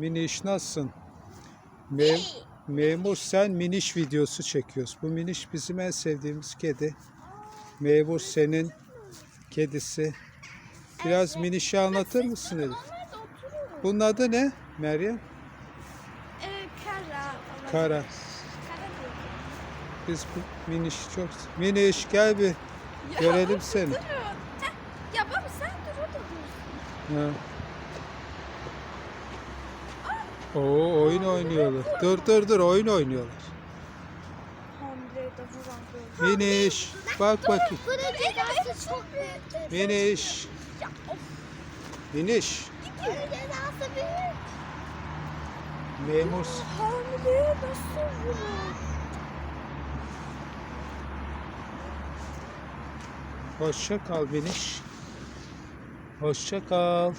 Miniş nasılsın? Me- memur sen miniş videosu çekiyoruz. Bu miniş bizim en sevdiğimiz kedi. Memur senin kedisi. Biraz minişi anlatır mısın Elif? Bunun adı ne Meryem? Ee, kara. Kara. Biz bu minişi çok... Miniş gel bir görelim seni. Ya baba sen dur orada dur. Ha. Oo oyun oynuyorlar. Dur dur dur oyun oynuyorlar. Miniş bak bakayım. Bunun cezası çok büyüktür. Miniş. Miniş. Bunun cezası büyük. Memur. Hamileye nasıl vurur? Hoşça kal Miniş. Hoşça kal.